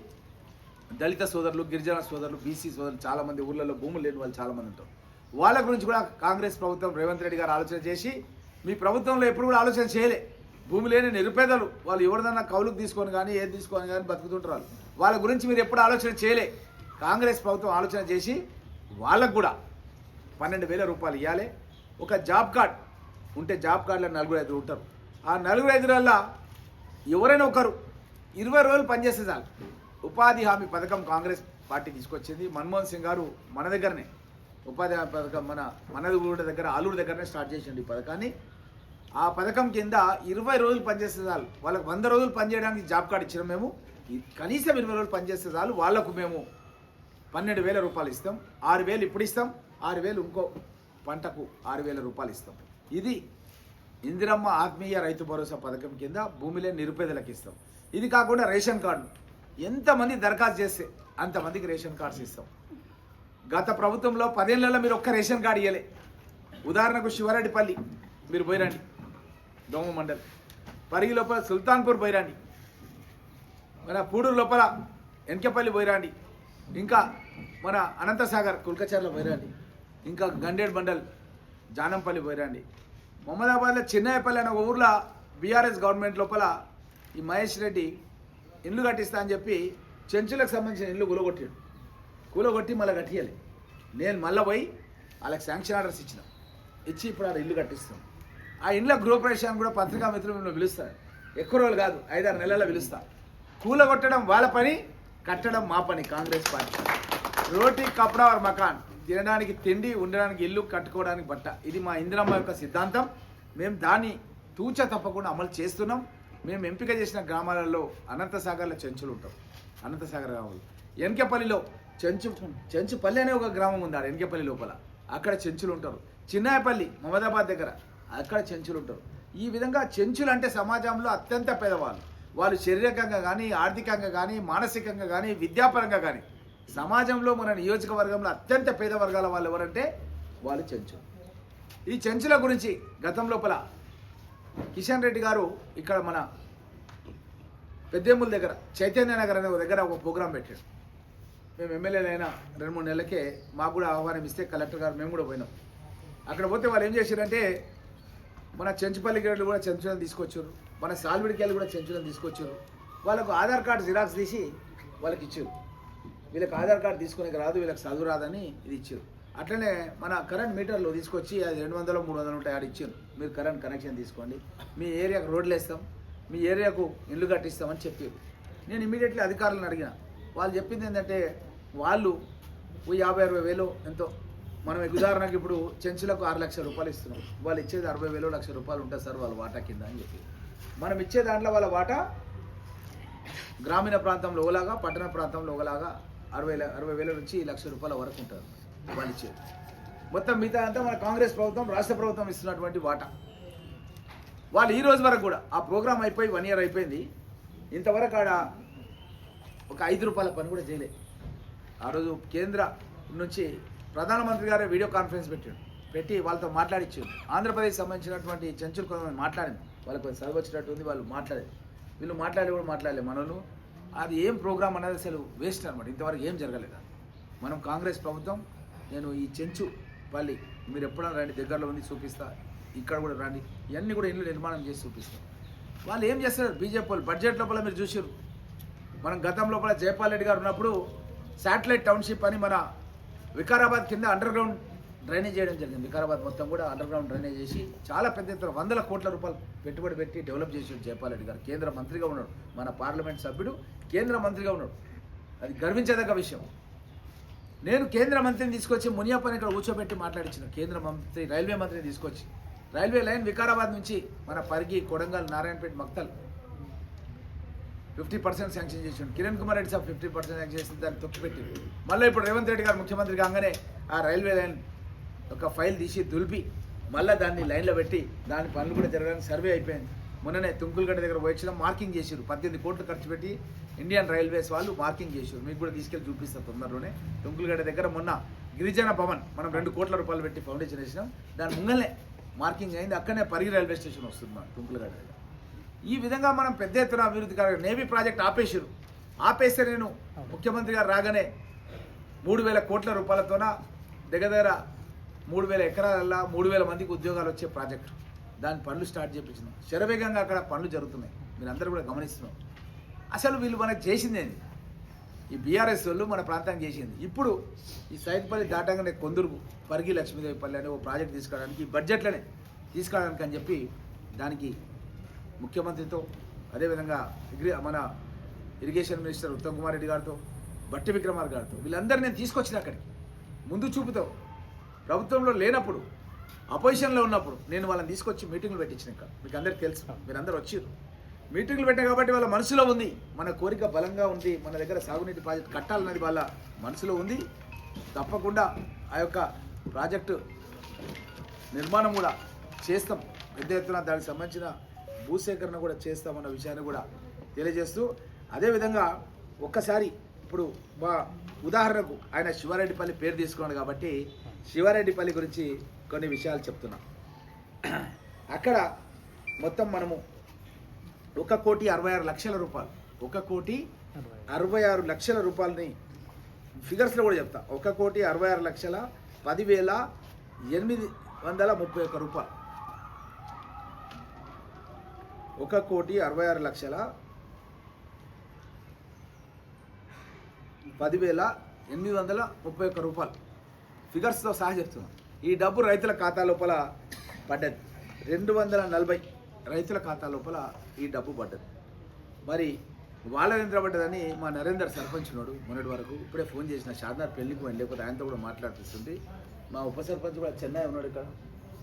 దళిత సోదరులు గిరిజన సోదరులు బీసీ సోదరులు చాలామంది ఊళ్ళలో భూములు లేని వాళ్ళు చాలామంది ఉంటారు. వాళ్ళ గురించి కూడా కాంగ్రెస్ ప్రభుత్వం రేవంత్ రెడ్డి గారు ఆలోచన చేసి మీ ప్రభుత్వంలో ఎప్పుడు కూడా ఆలోచన చేయలే. భూమి లేని నిరుపేదలు వాళ్ళు ఎవరిదన్నా కౌలుకు తీసుకొని కానీ ఏది తీసుకొని కానీ బతుకుతుంటారు వాళ్ళ గురించి మీరు ఎప్పుడు ఆలోచన చేయలే. కాంగ్రెస్ ప్రభుత్వం ఆలోచన చేసి వాళ్ళకు కూడా పన్నెండు వేల రూపాయలు ఇవ్వాలి ఒక జాబ్ కార్డ్ ఉంటే జాబ్ కార్డులో నలుగురు ఐదుగురు ఉంటారు. ఆ నలుగురు ఐదుగురల్లా ఎవరైనా ఒకరు ఇరవై రోజులు పనిచేస్తే చాలు. ఉపాధి హామీ పథకం కాంగ్రెస్ పార్టీ తీసుకొచ్చింది. మన్మోహన్ సింగ్ గారు మన దగ్గరనే ఉపాధి హామీ పథకం మన మన దగ్గర ఆలూరు దగ్గరనే స్టార్ట్ చేసిండు ఈ పథకాన్ని. ఆ పథకం కింద ఇరవై రోజులు పనిచేస్తే చాలు. వాళ్ళకి వంద రోజులు పనిచేయడానికి జాబ్ కార్డు ఇచ్చినాం మేము. కనీసం ఇరవై రోజులు పనిచేస్తే చాలు. వాళ్ళకు మేము పన్నెండు వేల రూపాయలు ఇస్తాం. ఆరు వేలు ఇప్పుడు ఇస్తాం. ఆరు వేలు ఇంకో పంటకు ఆరు వేల రూపాయలు ఇస్తాం. ఇది ఇందిరమ్మ ఆత్మీయ రైతు భరోసా పథకం కింద భూమిలే నిరుపేదలకు ఇస్తాం. ఇది కాకుండా రేషన్ కార్డు. ఎంతమంది దరఖాస్తు చేస్తే అంతమందికి రేషన్ కార్డ్స్ ఇస్తాం. గత ప్రభుత్వంలో పదేళ్ళలో మీరు ఒక్క రేషన్ కార్డు ఇవ్వలే ఉదాహరణకు శివరెడ్డిపల్లి మీరు పోయిరండి. దోమ మండలి. పరిగి లోపల సుల్తాన్పూర్ పోయిరండి. మన పూడూరు లోపల ఎన్కేపల్లి పోయిరండి. ఇంకా మన అనంతసాగర్ కుల్కచర్ల పోయిరండి. ఇంకా గండేడ్ మండల్ జానంపల్లి పోయిరండి మొహమ్మదాబాద్లో చిన్నాయపల్లి అనే ఒక ఊర్లో బీఆర్ఎస్ గవర్నమెంట్ లోపల ఈ మహేష్ రెడ్డి ఇల్లు కట్టిస్తా అని చెప్పి చెంచులకు సంబంధించిన ఇల్లు కూలగొట్టాడు. కూలగొట్టి మళ్ళీ కట్టియాలి నేను మళ్ళీ పోయి వాళ్ళకి శాంక్షన్ ఆర్డర్స్ ఇచ్చిన. ఇచ్చి ఇప్పుడు ఆడ ఇల్లు కట్టిస్తాం. ఆ ఇంట్లో గృహప్రవేశాన్ని కూడా పత్రికా మిత్రులు మిమ్మల్ని పిలుస్తారు. ఎక్కువ రోజులు కాదు ఐదారు నెలల్లో పిలుస్తా. కూలగొట్టడం వాళ్ళ పని కట్టడం మా పని కాంగ్రెస్ పార్టీ. రోటీ కపడా మకాన్. తినడానికి తిండి ఉండడానికి ఇల్లు కట్టుకోవడానికి బట్ట. ఇది మా ఇందిరమ్మ యొక్క సిద్ధాంతం. మేము దాన్ని తూచ తప్పకుండా అమలు చేస్తున్నాం. మేము ఎంపిక చేసిన గ్రామాలలో అనంతసాగర్లో చెంచులు ఉంటాం. అనంతసాగర్ గ్రామంలో. ఎన్కెపల్లిలో చెంచు చెంచుపల్లి అనే ఒక గ్రామం ఉంది ఆడ ఎన్కెపల్లి లోపల. అక్కడ చెంచులు ఉంటారు. చిన్నాయపల్లి మమదాబాద్ దగ్గర అక్కడ చెంచులు ఉంటారు. ఈ విధంగా చెంచులు అంటే సమాజంలో అత్యంత పేదవాళ్ళు. వాళ్ళు శారీరకంగా కానీ ఆర్థికంగా కానీ మానసికంగా కానీ విద్యాపరంగా కానీ సమాజంలో మన నియోజకవర్గంలో అత్యంత పేద వర్గాల వాళ్ళు ఎవరంటే వాళ్ళు చెంచు. ఈ చెంచుల గురించి గతం లోపల కిషన్ రెడ్డి గారు ఇక్కడ మన పెద్దేముల దగ్గర చైతన్య నగర్ అనే దగ్గర ఒక ప్రోగ్రాం పెట్టాడు మేము ఎమ్మెల్యేలైనా రెండు మూడు నెలలకే మాకు కూడా ఆహ్వానం ఇస్తే కలెక్టర్ గారు మేము కూడా పోయినాం. అక్కడ పోతే వాళ్ళు ఏం చేశారంటే మన చెంచుపల్లి వెళ్ళి కూడా చెంచులను తీసుకొచ్చారు మన సాల్విడికి కూడా చెంచులను తీసుకొచ్చారు. వాళ్ళకు ఆధార్ కార్డు జిరాక్స్ తీసి వాళ్ళకి ఇచ్చారు. వీళ్ళకి ఆధార్ కార్డు తీసుకునే రాదు వీళ్ళకి చదువు రాదని ఇది ఇచ్చారు. అట్లనే మన కరెంట్ మీటర్లు తీసుకొచ్చి అది రెండు వందలు మూడు వందలు ఉంటాయి ఆడ ఇచ్చారు. మీరు కరెంట్ కనెక్షన్ తీసుకోండి. మీ ఏరియాకు రోడ్లు వేస్తాం మీ ఏరియాకు ఇల్లు కట్టిస్తామని చెప్పారు. నేను ఇమీడియట్లీ అధికారులను అడిగిన. వాళ్ళు చెప్పింది ఏంటంటే వాళ్ళు యాభై అరవై వేలు ఎంతో. మనం ఉదాహరణకి ఇప్పుడు చెంచులకు ఆరు లక్షల రూపాయలు ఇస్తున్నాం. వాళ్ళు ఇచ్చేది అరవై వేలు లక్ష రూపాయలు ఉంటుంది సార్ వాళ్ళ వాటా కింద అని చెప్పి. మనం ఇచ్చే దాంట్లో వాళ్ళ వాటా గ్రామీణ ప్రాంతంలో ఒకలాగా పట్టణ ప్రాంతంలో ఒకలాగా అరవై అరవై వేల నుంచి లక్ష రూపాయల వరకు ఉంటుంది వాళ్ళు ఇచ్చేది. మొత్తం మిగతా అంతా మన కాంగ్రెస్ ప్రభుత్వం రాష్ట్ర ప్రభుత్వం ఇస్తున్నటువంటి వాటా. వాళ్ళు ఈ రోజు వరకు కూడా ఆ ప్రోగ్రామ్ అయిపోయి వన్ ఇయర్ అయిపోయింది. ఇంతవరకు ఆడ ఒక ఐదు రూపాయల పని కూడా చేయలేదు ఆ రోజు కేంద్ర నుంచి ప్రధానమంత్రి గారే వీడియో కాన్ఫరెన్స్ పెట్టాడు. పెట్టి వాళ్ళతో మాట్లాడిచ్చాడు. ఆంధ్రప్రదేశ్ సంబంధించినటువంటి చెంచులు కొంతమంది మాట్లాడింది. వాళ్ళకి కొంచెం చదువు వచ్చినట్టు ఉంది వాళ్ళు మాట్లాడేది వీళ్ళు మాట్లాడి కూడా మాట్లాడలేదు మనోళ్ళు. అది ఏం ప్రోగ్రామ్ అనేది అసలు వేస్ట్ అనమాట ఇంతవరకు ఏం జరగలేదు? మనం కాంగ్రెస్ ప్రభుత్వం నేను ఈ చెంచు పల్లి మీరు ఎప్పుడైనా రండి దగ్గరలో ఉంది చూపిస్తా ఇక్కడ కూడా రండి ఇవన్నీ కూడా ఇల్లు నిర్మాణం చేసి చూపిస్తాం. వాళ్ళు ఏం చేస్తారు బీజేపీ వాళ్ళు బడ్జెట్ లోపల మీరు చూసారు మనం గతం లోపల జయపాల్ రెడ్డి గారు ఉన్నప్పుడు శాటిలైట్ టౌన్షిప్ అని మన వికారాబాద్ కింద అండర్ గ్రౌండ్ డ్రైనేజ్ చేయడం జరిగింది. వికారాబాద్ మొత్తం కూడా అండర్ గ్రౌండ్ డ్రైనేజ్ చేసి చాలా పెద్ద ఎత్తున వందల కోట్ల రూపాయలు పెట్టుబడి పెట్టి డెవలప్ చేసాడు జయపాల్ గారు. కేంద్ర మంత్రిగా ఉన్నాడు. మన పార్లమెంట్ సభ్యుడు కేంద్ర మంత్రిగా ఉన్నాడు. అది గర్వించదగ్గ విషయం. నేను కేంద్ర మంత్రిని తీసుకొచ్చి మునియప్పని ఇక్కడ కూర్చోబెట్టి మాట్లాడించిన కేంద్ర మంత్రి రైల్వే మంత్రిని తీసుకొచ్చి. రైల్వే లైన్ వికారాబాద్ నుంచి మన Parigi Kodangal Narayanpet Makthal fifty percent sanction చేసిండు. Kiran Kumar Reddy sir fifty percent sanction చేసి దాన్ని తొక్కిపెట్టి మళ్ళీ ఇప్పుడు రేవంత్ రెడ్డి గారు ముఖ్యమంత్రి కాగానే ఆ రైల్వే లైన్ ఒక ఫైల్ తీసి దులిపి మళ్ళీ దాన్ని లైన్లో పెట్టి దాని పనులు కూడా జరగడానికి సర్వే అయిపోయింది. మొన్ననే తుంకులగడ్డ దగ్గర వచ్చిన మార్కింగ్ చేసారు పద్దెనిమిది కోట్లు ఖర్చు పెట్టి ఇండియన్ రైల్వేస్ వాళ్ళు మార్కింగ్ చేసారు మీకు కూడా తీసుకెళ్ళి చూపిస్తారు తొందరలోనే. తుంకులగడ్డ దగ్గర మొన్న గిరిజన భవన్ మనం రెండు కోట్ల రూపాయలు పెట్టి ఫౌండేషన్ వేసినాం. దాని ముంగల్నే మార్కింగ్ అయింది. అక్కడనే పరిగి రైల్వే స్టేషన్ వస్తుంది మన తుంకులగడ్డ దగ్గర. ఈ విధంగా మనం పెద్ద ఎత్తున అభివృద్ధి కాదు నేవీ ప్రాజెక్ట్ ఆపేసారు ఆపేస్తే నేను ముఖ్యమంత్రి గారు రాగానే మూడు వేల కోట్ల రూపాయలతోన దగ్గర దగ్గర మూడు వేల ఎకరాలల్లో మూడు వేల మందికి ఉద్యోగాలు వచ్చే ప్రాజెక్టు. దాని పనులు స్టార్ట్ చేయించినాం శరవేగంగా అక్కడ పనులు జరుగుతున్నాయి. మీరు అందరూ కూడా గమనిస్తున్నాం. అసలు వీళ్ళు మనకు చేసింది ఏంది? ఈ బీఆర్ఎస్ వాళ్ళు మన ప్రాంతానికి చేసింది. ఇప్పుడు ఈ సైట్పల్లి దాటంగానే కొందరు పరిగి లక్ష్మీదేవిపల్లి అనే ఓ ప్రాజెక్ట్ తీసుకోవడానికి ఈ బడ్జెట్లనే తీసుకురావడానికి అని చెప్పి దానికి ముఖ్యమంత్రితో అదేవిధంగా ఇగ్రి మన ఇరిగేషన్ మినిస్టర్ ఉత్తమ్ కుమార్ రెడ్డి గారితో బట్టి విక్రమార్ గారితో వీళ్ళందరూ నేను తీసుకొచ్చిన అక్కడికి. ముందు చూపుతో ప్రభుత్వంలో లేనప్పుడు అపోజిషన్లో ఉన్నప్పుడు నేను వాళ్ళని తీసుకొచ్చి మీటింగ్లు పెట్టించిన ఇంకా. మీకు అందరికి తెలుసు మీరందరూ వచ్చారు మీటింగ్లు పెట్టాం కాబట్టి వాళ్ళ మనసులో ఉంది మన కోరిక బలంగా ఉంది మన దగ్గర సాగునీటి ప్రాజెక్ట్ కట్టాలన్నది వాళ్ళ మనసులో ఉంది. తప్పకుండా ఆ యొక్క ప్రాజెక్టు నిర్మాణం కూడా చేస్తాం. పెద్ద ఎత్తున దానికి సంబంధించిన భూసేకరణ కూడా చేస్తామన్న విషయాన్ని కూడా తెలియజేస్తూ అదేవిధంగా ఒక్కసారి ఇప్పుడు మా ఉదాహరణకు ఆయన శివారెడ్డిపల్లి పేరు తీసుకున్నాడు కాబట్టి శివారెడ్డిపల్లి గురించి కొన్ని విషయాలు చెప్తున్నా. అక్కడ మొత్తం మనము ఒక కోటి అరవై ఆరు లక్షల రూపాయలు ఒక కోటి అరవై ఆరు లక్షల రూపాయలని ఫిగర్స్లో కూడా చెప్తా. ఒక కోటి అరవై ఆరు లక్షల పదివేల ఎనిమిది వందల ముప్పై ఒక్క రూపాయలు. ఒక కోటి అరవై ఆరు లక్షల పదివేల ఎనిమిది వందల ముప్పై ఒక్క రూపాయలు. ఫిగర్స్తో సహా చెప్తున్నాం ఈ డబ్బు రైతుల ఖాతా లోపల పడ్డది. రెండు వందల నలభై రైతుల ఖాతా లోపల ఈ డబ్బు పడ్డది. మరి వాళ్ళ ఎంత పడ్డదని మా నరేందర్ సర్పంచ్ ఉన్నాడు మొన్నటి వరకు. ఇప్పుడే ఫోన్ చేసిన షాద్నార్ పెళ్ళికి పోయింది లేకపోతే ఆయనతో కూడా మాట్లాడుతుంది మా ఉప సర్పంచ్ కూడా చెన్నై ఉన్నాడు ఇక్కడ.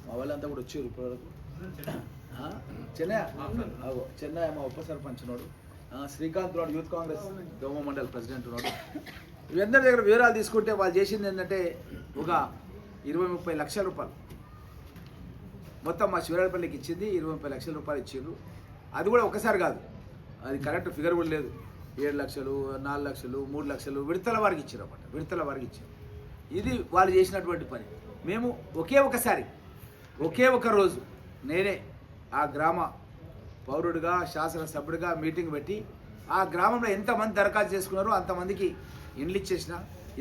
మా వాళ్ళంతా కూడా వచ్చారు ఇప్పటివరకు? చెన్నై? చెన్నై మా ఉప సర్పంచ్ ఉన్నాడు. శ్రీకాంత్ రాడు యూత్ కాంగ్రెస్ దోమ మండల్ ప్రెసిడెంట్ ఉన్నాడు వీరందరి దగ్గర వివరాలు తీసుకుంటే వాళ్ళు చేసింది ఏంటంటే ఒక ఇరవై ముప్పై లక్షల రూపాయలు. మొత్తం మా శివరాడపల్లికి ఇచ్చింది ఇరవై ముప్పై లక్షల రూపాయలు ఇచ్చిండ్రు. అది కూడా ఒకసారి కాదు. అది కరెక్ట్ ఫిగర్ కూడా లేదు. ఏడు లక్షలు నాలుగు లక్షలు మూడు లక్షలు విడతల వారికి ఇచ్చారు అన్నమాట. విడతల వారికి ఇచ్చారు. ఇది వాళ్ళు చేసినటువంటి పని. మేము ఒకే ఒకసారి ఒకే ఒక రోజు నేనే ఆ గ్రామ పౌరుడిగా శాసనసభ్యుడిగా మీటింగ్ పెట్టి ఆ గ్రామంలో ఎంతమంది దరఖాస్తు చేసుకున్నారో అంతమందికి ఇండ్లు ఇచ్చేసిన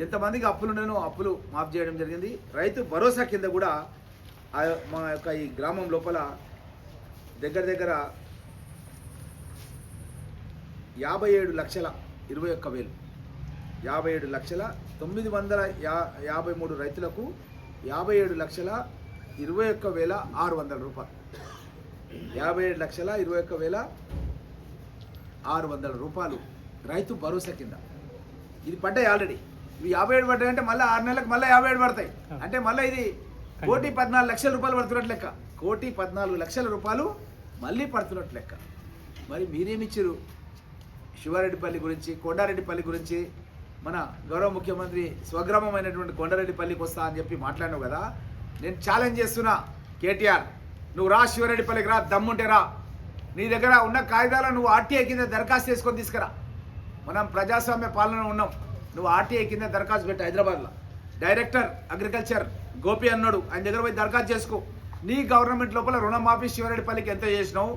ఎంతమందికి అప్పులున్నానో అప్పులు మాఫ్ చేయడం జరిగింది. రైతు భరోసా కింద కూడా ఆ మా యొక్క ఈ గ్రామం లోపల దగ్గర దగ్గర యాభై ఏడు లక్షల ఇరవై ఒక్క వేలు. యాభై ఏడు లక్షల తొమ్మిది వందల యా యాభై మూడు రైతులకు యాభై ఏడు లక్షల ఇరవై ఒక్క వేల ఆరు వందల రూపాయలు. యాభై ఏడు లక్షల ఇరవై ఒక్క వేల ఆరు వందల రూపాయలు రైతు భరోసా కింద. ఇది పడ్డాయి ఆల్రెడీ ఇవి యాభై ఏడు పడ్డాయి అంటే మళ్ళీ ఆరు నెలలకు మళ్ళీ యాభై ఏడు పడతాయి. అంటే మళ్ళీ ఇది కోటి పద్నాలుగు లక్షల రూపాయలు పడుతున్నట్టు లెక్క. కోటి పద్నాలుగు లక్షల రూపాయలు మళ్ళీ పడుతున్నట్టు లెక్క. మరి మీరేమిచ్చారు? శివారెడ్డిపల్లి గురించి కొండారెడ్డిపల్లి గురించి మన గౌరవ ముఖ్యమంత్రి స్వగ్రామమైనటువంటి కొండారెడ్డిపల్లికి వస్తా అని చెప్పి మాట్లాడినావు కదా. నేను ఛాలెంజ్ చేస్తున్నా కేటీఆర్. నువ్వు రా శివరెడ్డిపల్లికి రా దమ్ముంటే రా. నీ దగ్గర ఉన్న కాగితాలను నువ్వు ఆర్టీఐ కింద దరఖాస్తు చేసుకొని తీసుకురా. మనం ప్రజాస్వామ్య పాలన ఉన్నాం. నువ్వు ఆర్టీఐ కింద దరఖాస్తు పెట్టు హైదరాబాద్లో. డైరెక్టర్ అగ్రికల్చర్ గోపి అన్నాడు ఆయన దగ్గర పోయి దరఖాస్తు చేసుకో. నీ గవర్నమెంట్ లోపల రుణమాఫీ శివరెడ్డిపల్లికి ఎంత చేసినావు?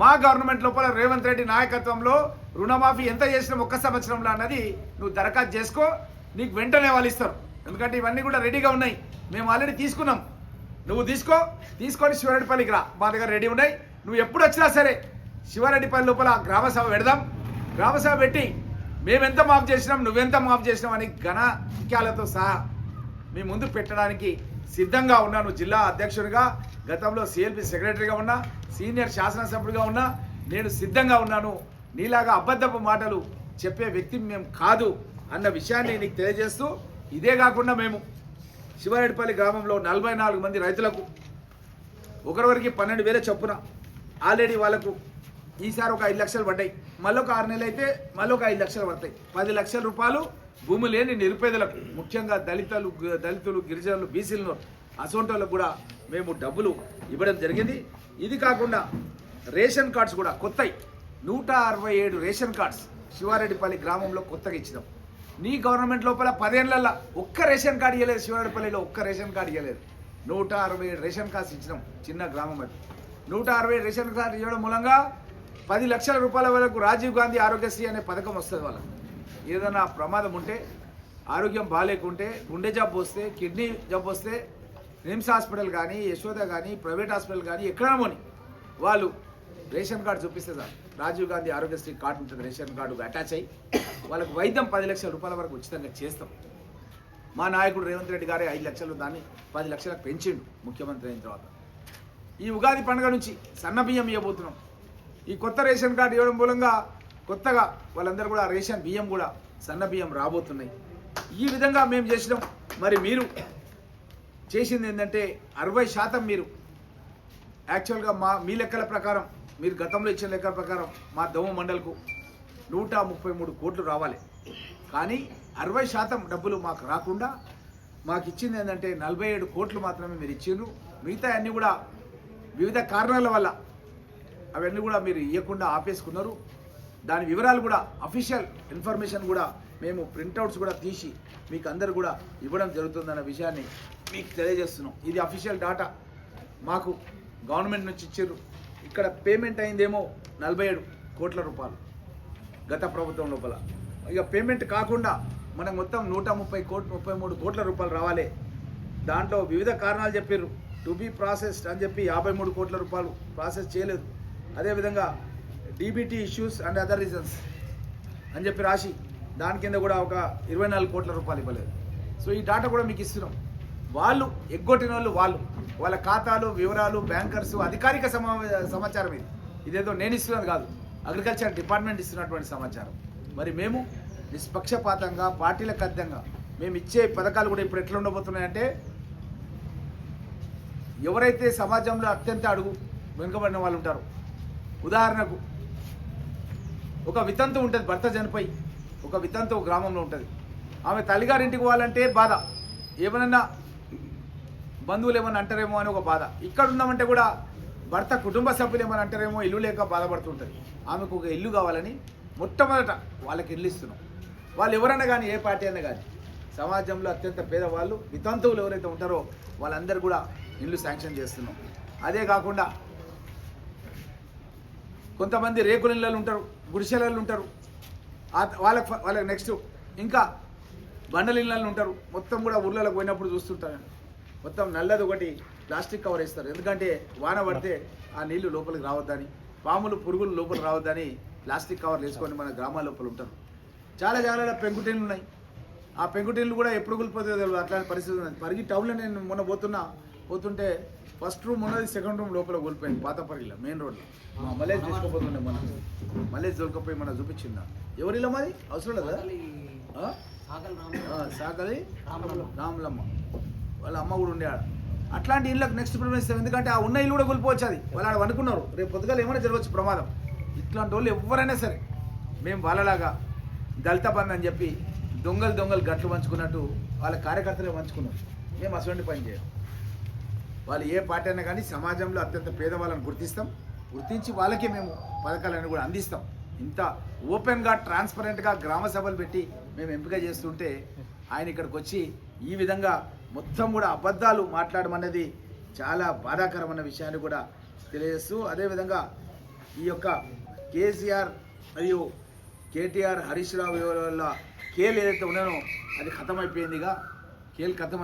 మా గవర్నమెంట్ లోపల రేవంత్ రెడ్డి నాయకత్వంలో రుణమాఫీ ఎంత చేసినాం ఒక్క సంవత్సరంలో అన్నది నువ్వు దరఖాస్తు చేసుకో. నీకు వెంటనే వాళ్ళు ఇస్తారు. ఎందుకంటే ఇవన్నీ కూడా రెడీగా ఉన్నాయి. మేము ఆల్రెడీ తీసుకున్నాం. నువ్వు తీసుకో తీసుకొని శివరెడ్డిపల్లికి రా. మా దగ్గర రెడీ ఉన్నాయి. నువ్వు ఎప్పుడు వచ్చినా సరే శివారెడ్డిపల్లి లోపల గ్రామసభ పెడదాం. గ్రామసభ పెట్టి మేమెంత మాఫ్ చేసినాం నువ్వెంత మాఫ్ చేసినాం అని గణాంకాలతో సహా మీ ముందు పెట్టడానికి సిద్ధంగా ఉన్నాను జిల్లా అధ్యక్షుడిగా గతంలో సిఎల్పి సెక్రటరీగా ఉన్నా సీనియర్ శాసనసభ్యుడిగా ఉన్నా నేను సిద్ధంగా ఉన్నాను. నీలాగా అబద్ధపు మాటలు చెప్పే వ్యక్తి మేము కాదు అన్న విషయాన్ని నీకు తెలియజేస్తూ ఇదే కాకుండా మేము శివారెడ్డిపల్లి గ్రామంలో నలభై నాలుగు మంది రైతులకు ఒకరివరికి పన్నెండు వేల చొప్పున ఆల్రెడీ వాళ్ళకు ఈసారి ఒక ఐదు లక్షలు పడ్డాయి. మళ్ళొక ఆరు నెలలు అయితే మళ్ళొక ఐదు లక్షలు పడతాయి. పది లక్షల రూపాయలు భూమి లేని నిరుపేదలకు ముఖ్యంగా దళితులు దళితులు గిరిజనులు బీసీలను అసోంటోళ్ళకు కూడా మేము డబ్బులు ఇవ్వడం జరిగింది. ఇది కాకుండా రేషన్ కార్డ్స్ కూడా కొత్తవి నూట అరవై ఏడు రేషన్ కార్డ్స్ శివారెడ్డిపల్లి గ్రామంలో కొత్తగా ఇచ్చినాం. నీ గవర్నమెంట్ లోపల పదేళ్ళలో ఒక్క రేషన్ కార్డు ఇవ్వలేదు శివారెడ్డిపల్లిలో ఒక్క రేషన్ కార్డు ఇవ్వలేదు నూట అరవై ఏడు రేషన్ కార్డ్స్ ఇచ్చినాం చిన్న గ్రామం అది. నూట అరవై ఏడు రేషన్ కార్డు ఇవ్వడం మూలంగా పది లక్షల రూపాయల వరకు రాజీవ్ గాంధీ ఆరోగ్యశ్రీ అనే పథకం వస్తుంది వాళ్ళకి ఏదైనా ప్రమాదం ఉంటే ఆరోగ్యం బాగాలేకుంటే గుండె జబ్బు వస్తే కిడ్నీ జబ్బు వస్తే నిమ్స్ హాస్పిటల్ కానీ యశోద కానీ ప్రైవేట్ హాస్పిటల్ కానీ ఎక్కడైనా వాళ్ళు రేషన్ కార్డు చూపిస్తే సార్ రాజీవ్ గాంధీ ఆరోగ్యశ్రీ కార్డు ఉంటుంది రేషన్ కార్డు అటాచ్ అయ్యి వాళ్ళకి వైద్యం పది లక్షల రూపాయల వరకు ఉచితంగా చేస్తాం. మా నాయకుడు రేవంత్ రెడ్డి గారే ఐదు లక్షలు దాన్ని పది లక్షలకు పెంచిండు ముఖ్యమంత్రి అయిన తర్వాత. ఈ ఉగాది పండుగ నుంచి సన్న బియ్యం ఇవ్వబోతున్నాం. ఈ కొత్త రేషన్ కార్డు ఇవ్వడం మూలంగా కొత్తగా వాళ్ళందరూ కూడా రేషన్ బియ్యం కూడా సన్న బియ్యం రాబోతున్నాయి. ఈ విధంగా మేము చేసినాం. మరి మీరు చేసింది ఏంటంటే అరవై శాతం మీరు. యాక్చువల్గా మా మీ లెక్కల ప్రకారం మీరు గతంలో ఇచ్చిన లెక్క ప్రకారం మా దోమ మండల్కు నూట ముప్పై మూడు కోట్లు రావాలి. కానీ అరవై శాతం డబ్బులు మాకు రాకుండా మాకు ఇచ్చింది ఏంటంటే నలభై ఏడు కోట్లు మాత్రమే మీరు ఇచ్చిండ్రు. మిగతా అన్నీ కూడా వివిధ కారణాల వల్ల అవన్నీ కూడా మీరు ఇవ్వకుండా ఆపేసుకున్నారు. దాని వివరాలు కూడా అఫీషియల్ ఇన్ఫర్మేషన్ కూడా మేము ప్రింట్అవుట్స్ కూడా తీసి మీకు అందరు కూడా ఇవ్వడం జరుగుతుందన్న విషయాన్ని మీకు తెలియజేస్తున్నాం. ఇది అఫీషియల్ డాటా మాకు గవర్నమెంట్ నుంచి ఇచ్చారు ఇక్కడ పేమెంట్ అయిందేమో నలభై ఏడు కోట్ల రూపాయలు గత ప్రభుత్వం లోపల. ఇక పేమెంట్ కాకుండా మనకు మొత్తం నూట ముప్పై కోట్ ముప్పై మూడు కోట్ల రూపాయలు రావాలి. దాంట్లో వివిధ కారణాలు చెప్పారు టు బీ ప్రాసెస్డ్ అని చెప్పి యాభై మూడు కోట్ల రూపాయలు ప్రాసెస్ చేయలేదు. అదేవిధంగా DBT issues and other reasons అని చెప్పి రాసి దాని కింద కూడా ఒక ఇరవై నాలుగు కోట్ల రూపాయలు ఇవ్వలేదు. సో ఈ డాటా కూడా మీకు ఇస్తున్నాం. వాళ్ళు ఎగ్గొట్టిన వాళ్ళు. వాళ్ళు వాళ్ళ ఖాతాలు వివరాలు బ్యాంకర్స్ అధికారిక సమా సమాచారం ఇది. ఇదేదో నేను ఇస్తున్నది కాదు. అగ్రికల్చర్ డిపార్ట్మెంట్ ఇస్తున్నటువంటి సమాచారం. మరి మేము నిష్పక్షపాతంగా పార్టీలకు అద్దంగా మేము ఇచ్చే పథకాలు కూడా ఇప్పుడు ఎట్లా ఉండబోతున్నాయంటే ఎవరైతే సమాజంలో అత్యంత అడుగు వెనుకబడిన వాళ్ళు ఉంటారు ఉదాహరణకు ఒక వితంతు ఉంటుంది భర్త చనిపోయి. ఒక వితంతు గ్రామంలో ఉంటుంది. ఆమె తల్లిగారింటికి పోవాలంటే బాధ. ఏమన్నా బంధువులు ఏమైనా అంటారేమో అని ఒక బాధ. ఇక్కడ ఉన్నామంటే కూడా భర్త కుటుంబ సభ్యులు ఏమని అంటారేమో ఇల్లు లేక బాధపడుతుంటుంది ఆమెకు ఒక ఇల్లు కావాలని మొట్టమొదట వాళ్ళకి ఇల్లు ఇస్తున్నాం. వాళ్ళు ఎవరైనా కానీ ఏ పార్టీ అయినా కానీ సమాజంలో అత్యంత పేదవాళ్ళు వితంతువులు ఎవరైతే ఉంటారో వాళ్ళందరూ కూడా ఇల్లు శాంక్షన్ చేస్తున్నాం. అదే కాకుండా కొంతమంది రేకుల ఇళ్ళలు ఉంటారు గుడిసెలలో ఉంటారు. వాళ్ళకి వాళ్ళకి నెక్స్ట్ ఇంకా బండల ఇళ్ళలు ఉంటారు. మొత్తం కూడా ఊర్లలోకి పోయినప్పుడు చూస్తుంటారు. మొత్తం నల్లది ఒకటి ప్లాస్టిక్ కవర్ వేస్తారు. ఎందుకంటే వాన పడితే ఆ నీళ్ళు లోపలికి రావద్దని పాములు పురుగులు లోపలికి రావద్దని ప్లాస్టిక్ కవర్ వేసుకొని మన గ్రామాల లోపల ఉంటారు. చాలా చాలా పెంకుటిన్లు ఉన్నాయి. ఆ పెంకుటిన్లు కూడా ఎప్పుడు కూలిపోతుందో తెలియదు అట్లాంటి పరిస్థితి ఉన్నది. పరిగి టౌన్లో నేను మొన్న పోతున్నా పోతుంటే ఫస్ట్ రూమ్ ఉన్నది సెకండ్ రూమ్ లోపల కూలిపోయింది పాతపరిలో మెయిన్ రోడ్లో మా మలేజ్ తీసుకోపోతుండే మన మలేజ్ దొరకపోయి మన చూపించిందా ఎవరిలో మాది అవసరం లేదా? సాకలి రాములమ్మ. వాళ్ళ అమ్మ కూడా ఉండే ఆడ. అట్లాంటి ఇళ్ళకి నెక్స్ట్ ప్రిఫరెన్స్ ఇస్తాం ఎందుకంటే ఆ ఉన్న ఇల్లు కూడా కూలిపోవచ్చు అది. వాళ్ళు ఆడ అనుకున్నారు రేపు పొద్దుగాలు ఏమైనా జరగవచ్చు ప్రమాదం. ఇట్లాంటి వాళ్ళు ఎవరైనా సరే మేము వాళ్ళలాగా దళిత బంధు అని చెప్పి దొంగలు దొంగలు గట్లు పంచుకున్నట్టు వాళ్ళ కార్యకర్తలే పంచుకున్నారు. మేము అటువంటి పని చేయం. వాళ్ళు ఏ పార్టీ అయినా కానీ సమాజంలో అత్యంత పేదవాళ్ళని గుర్తిస్తాం. గుర్తించి వాళ్ళకే మేము పథకాలను కూడా అందిస్తాం. ఇంత ఓపెన్గా ట్రాన్స్పరెంట్గా గ్రామ సభలు పెట్టి మేము ఎంపిక చేస్తుంటే ఆయన ఇక్కడికి వచ్చి ఈ విధంగా మొత్తం కూడా అబద్ధాలు మాట్లాడమన్నది చాలా బాధాకరమైన విషయాన్ని కూడా తెలియజేస్తూ అదేవిధంగా ఈ యొక్క కేసీఆర్ మరియు కేటీఆర్ హరీష్ రావు వల్ల కేల్ ఏదైతే ఉన్నానో అది ఖతం అయిపోయిందిగా కేల్ ఖతం